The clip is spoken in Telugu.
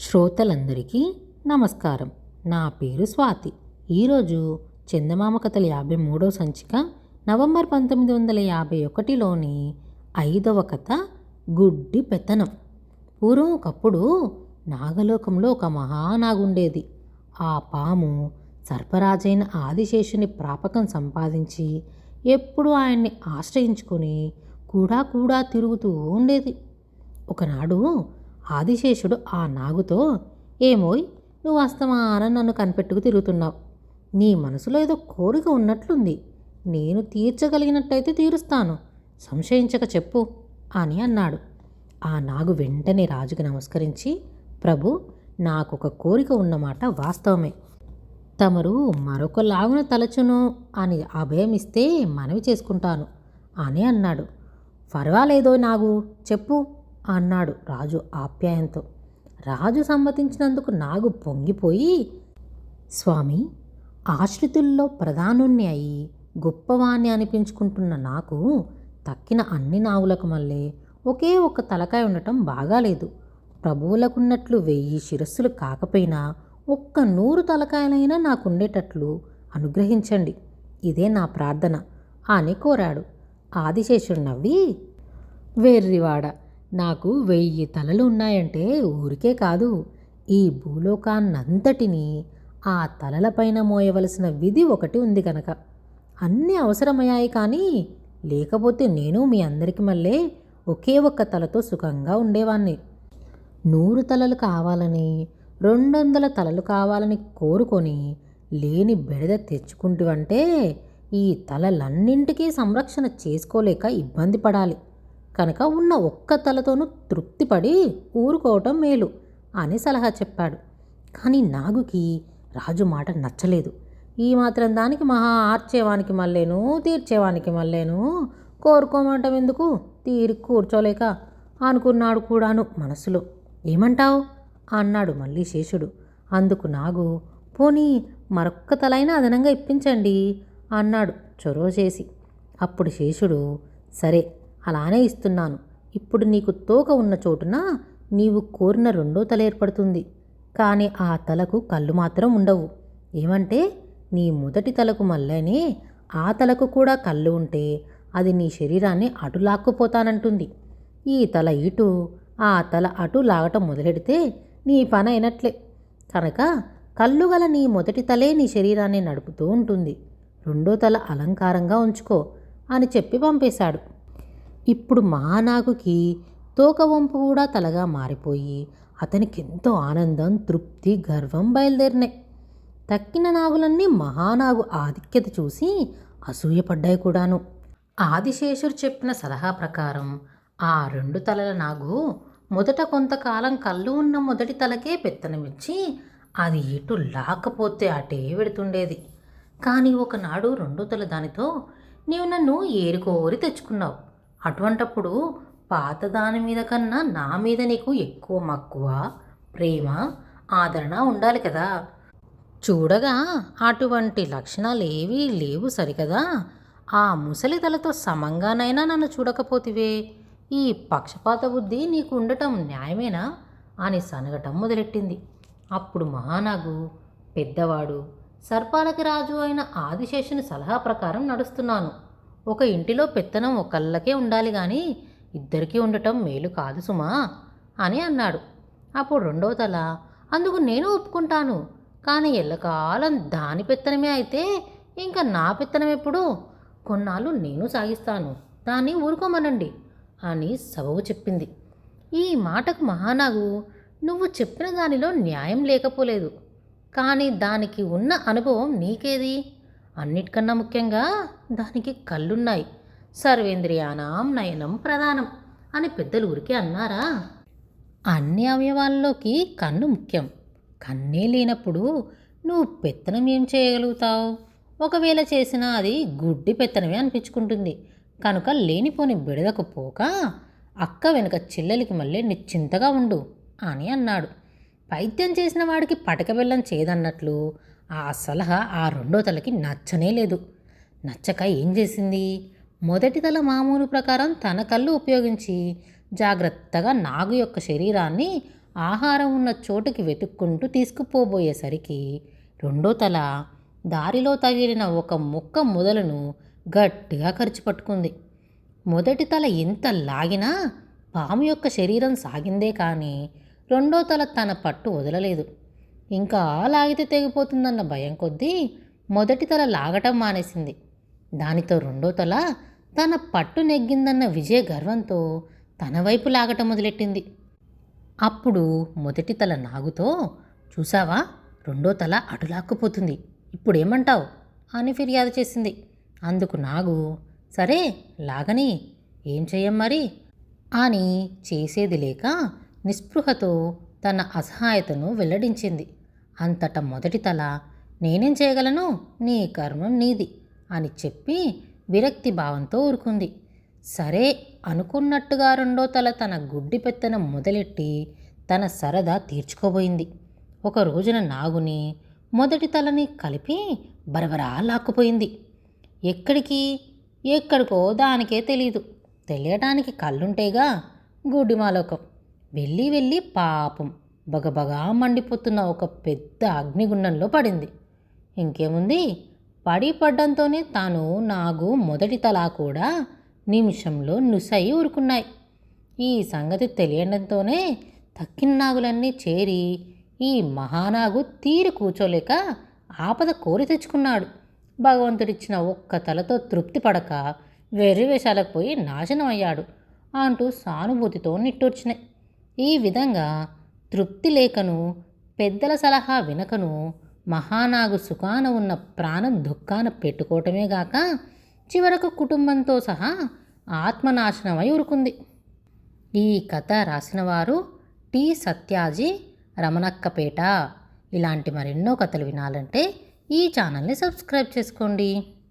శ్రోతలందరికీ నమస్కారం. నా పేరు స్వాతి. ఈరోజు చందమామ కథల యాభై మూడో సంచిక నవంబర్ పంతొమ్మిది వందల యాభై ఒకటిలోని ఐదవ కథ గుడ్డి పెతనం. పూర్వం ఒకప్పుడు నాగలోకంలో ఒక మహానాగుండేది. ఆ పాము సర్పరాజైన ఆదిశేషుని ప్రాపకం సంపాదించి ఎప్పుడు ఆయన్ని ఆశ్రయించుకొని కూడా కూడా తిరుగుతూ ఉండేది. ఒకనాడు ఆదిశేషుడు ఆ నాగుతో ఏమోయ్ నువ్వు అస్తమానం నన్ను కనిపెట్టుకు తిరుగుతున్నావు. నీ మనసులో ఏదో కోరిక ఉన్నట్లుంది. నేను తీర్చగలిగినట్టయితే తీరుస్తాను. సంశయించక చెప్పు అని అన్నాడు. ఆ నాగు వెంటనే రాజుకి నమస్కరించి ప్రభు నాకొక కోరిక ఉన్నమాట వాస్తవమే. తమరు మరొక లాగున తలచును అని అభయం ఇస్తే మనవి చేసుకుంటాను అని అన్నాడు. పర్వాలేదో నాగు చెప్పు. అన్నాడు రాజు ఆప్యాయంతో. రాజు సమ్మతించినందుకు నాగు పొంగిపోయి స్వామి ఆశ్రితుల్లో ప్రధానుణ్ణి అయి గొప్పవాణ్ణి అనిపించుకుంటున్న నాకు తక్కిన అన్ని నాగులకు మళ్ళీ ఒకే ఒక్క తలకాయ ఉండటం బాగాలేదు. ప్రభువులకున్నట్లు వెయ్యి శిరస్సులు కాకపోయినా ఒక్క నూరు తలకాయలైనా నాకుండేటట్లు అనుగ్రహించండి. ఇదే నా ప్రార్థన అని కోరాడు. ఆదిశేషుడు నవ్వి వెర్రివాడ నాకు వెయ్యి తలలు ఉన్నాయంటే ఊరికే కాదు. ఈ భూలోకాన్నంతటినీ ఆ తలలపైన మోయవలసిన విధి ఒకటి ఉంది కనుక అన్నీ అవసరమయ్యాయి కానీ లేకపోతే నేను మీ అందరికి మళ్ళీ ఒకే ఒక్క తలతో సుఖంగా ఉండేవాణ్ణి. నూరు తలలు కావాలని రెండు వందల తలలు కావాలని కోరుకొని లేని బెడద తెచ్చుకుంటువంటే ఈ తలలన్నింటికీ సంరక్షణ చేసుకోలేక ఇబ్బంది పడాలి. కనుక ఉన్న ఒక్క తలతోనూ తృప్తిపడి ఊరుకోవటం మేలు అని సలహా చెప్పాడు. కానీ నాగుకి రాజు మాట నచ్చలేదు. ఈ మాత్రం దానికి మహా ఆర్చేవానికి మళ్ళేను తీర్చేవానికి మళ్ళేను కోరుకోమంటాం ఎందుకు? తీరి కూర్చోలేక అనుకున్నాడు కూడాను మనసులో. ఏమంటావు? అన్నాడు మళ్ళీ శేషుడు. అందుకు నాగు పోనీ మరొక్క తలైనా అదనంగా ఇప్పించండి అన్నాడు చొరవ చేసి. అప్పుడు శేషుడు సరే అలానే ఇస్తున్నాను. ఇప్పుడు నీకు తోక ఉన్న చోటున నీవు కోరిన రెండో తల ఏర్పడుతుంది. కానీ ఆ తలకు కళ్ళు మాత్రం ఉండవు. ఏమంటే నీ మొదటి తలకు మళ్ళనే ఆ తలకు కూడా కళ్ళు ఉంటే అది నీ శరీరాన్ని అటు లాక్కుపోతానంటుంది. ఈ తల ఇటు ఆ తల అటు లాగటం మొదలెడితే నీ పని అయినట్లే. కనుక కళ్ళు గల నీ మొదటి తలే నీ శరీరాన్ని నడుపుతూ ఉంటుంది. రెండో తల అలంకారంగా ఉంచుకో అని చెప్పి పంపేశాడు. ఇప్పుడు మహానాగుకి తోకవంపు కూడా తలగా మారిపోయి అతనికి ఎంతో ఆనందం తృప్తి గర్వం బయలుదేరినాయి. తక్కిన నాగులన్నీ మహానాగు ఆధిక్యత చూసి అసూయపడ్డాయి కూడాను. ఆదిశేషుడు చెప్పిన సలహా ప్రకారం ఆ రెండు తలల నాగు మొదట కొంతకాలం కళ్ళు ఉన్న మొదటి తలకే పెత్తనమిచ్చి అది ఎటు లాకపోతే అటే వెడుతుండేది. కానీ ఒకనాడు రెండో తల దానితో నీవు నన్ను ఏరుకోరి తెచ్చుకున్నావు. అటువంటప్పుడు పాత దాని మీద కన్నా నా మీద నీకు ఎక్కువ మక్కువ? ప్రేమ? ఆదరణ ఉండాలి కదా. చూడగా అటువంటి లక్షణాలు ఏవీ లేవు సరికదా? ఆ ముసలి తలతో సమంగానైనా నన్ను చూడకపోతివే. ఈ పక్షపాత బుద్ధి నీకు ఉండటం న్యాయమేనా? అని సనగటం మొదలెట్టింది. అప్పుడు మహానాగు పెద్దవాడు సర్పాలకి రాజు అయిన ఆదిశేషుని సలహా ప్రకారం నడుస్తున్నాను. ఒక ఇంటిలో పెత్తనం ఒకళ్ళకే ఉండాలి కానీ ఇద్దరికీ ఉండటం మేలు కాదు సుమా అని అన్నాడు. అప్పుడు రెండవ తల అందుకు నేను ఒప్పుకుంటాను. కానీ ఎల్లకాలం దాని పెత్తనమే అయితే ఇంకా నా పెత్తనం ఎప్పుడు? కొన్నాళ్ళు నేను సాగిస్తాను దాన్ని ఊరుకోమనండి అని సబవు చెప్పింది. ఈ మాటకు మహానాగు నువ్వు చెప్పిన దానిలో న్యాయం లేకపోలేదు. కానీ దానికి ఉన్న అనుభవం నీకేది? అన్నిటికన్నా ముఖ్యంగా దానికి కళ్ళున్నాయి. సర్వేంద్రియానాం నయనం ప్రధానం అని పెద్దలు ఊరికే అన్నారా? అన్ని అవయవాల్లోకి కన్ను ముఖ్యం. కన్నే లేనప్పుడు నువ్వు పెత్తనం ఏం చేయగలుగుతావు? ఒకవేళ చేసినా అది గుడ్డి పెత్తనమే అనిపించుకుంటుంది. కనుక లేనిపోని బిడదకు పోక అక్క వెనుక చెల్లెలికి మళ్ళీ నిశ్చింతగా ఉండు అని అన్నాడు. పైద్యం చేసిన వాడికి పటక బెల్లం చేదన్నట్లు ఆ సలహా ఆ రెండో తలకి నచ్చనే లేదు. నచ్చక ఏం చేసింది? మొదటి తల మామూలు ప్రకారం తన కళ్ళు ఉపయోగించి జాగ్రత్తగా నాగు యొక్క శరీరాన్ని ఆహారం ఉన్న చోటుకి వెతుక్కుంటూ తీసుకుపోబోయేసరికి రెండో తల దారిలో తగిలిన ఒక ముక్క మొదలను గట్టిగా ఖర్చు పట్టుకుంది. మొదటి తల ఎంత లాగినా పాము యొక్క శరీరం సాగిందే కానీ రెండో తల తన పట్టు వదలలేదు. ఇంకా లాగితే తెగిపోతుందన్న భయం కొద్దీ మొదటి తల లాగటం మానేసింది. దానితో రెండో తల తన పట్టు నెగ్గిందన్న విజయ గర్వంతో తన వైపు లాగటం మొదలెట్టింది. అప్పుడు మొదటి తల నాగుతో చూసావా? రెండో తల అటు లాక్కుపోతుంది. అని ఫిర్యాదు చేసింది. అందుకు నాగు సరే లాగని. ఏం చెయ్యం మరి? అని చేసేది లేక నిస్పృహతో తన అసహాయతను వెల్లడించింది. అంతటా మొదటి తల నేనేం చేయగలను? నీ కర్మం నీది అని చెప్పి విరక్తి భావంతో ఊరుకుంది. సరే అనుకున్నట్టుగా రెండో తల తన గుడ్డి పెత్తనం మొదలెట్టి తన సరదా తీర్చుకోబోయింది. ఒక రోజున నాగుని మొదటి తలని కలిపి బరబరా లాక్కుపోయింది. ఎక్కడికి? ఎక్కడికో దానికే తెలియదు తెలియటానికి కళ్ళుంటేగా గుడ్డిమాలోకం. వెళ్ళి వెళ్ళి పాపం బగబగా మండిపోతున్న ఒక పెద్ద అగ్నిగుండంలో పడింది. ఇంకేముంది? పడి పడ్డంతోనే తాను నాగు మొదటి తలా కూడా నిమిషంలో నుసై ఊరుకున్నాయి. ఈ సంగతి తెలియడంతోనే తక్కిన నాగులన్నీ చేరి ఈ మహానాగు తీరి కూర్చోలేక ఆపద కోరి తెచ్చుకున్నాడు. భగవంతుడిచ్చిన ఒక్క తలతో తృప్తి పడక వెర్రివేషాలకు పోయి నాశనం అయ్యాడు అంటూ సానుభూతితో నిట్టూర్చినాయి ఈ విధంగా తృప్తి లేకను పెద్దల సలహా వినకను మహానాగు సుఖాన ఉన్న ప్రాణం దుఃఖాన పెట్టుకోవటమే గాక చివరకు కుటుంబంతో సహా ఆత్మనాశనమై ఉరుకుంది ఈ కథ రాసినవారు టి. సత్యాజీ రమణక్కపేట. ఇలాంటి మరెన్నో కథలు వినాలంటే ఈ ఛానల్ని సబ్స్క్రైబ్ చేసుకోండి.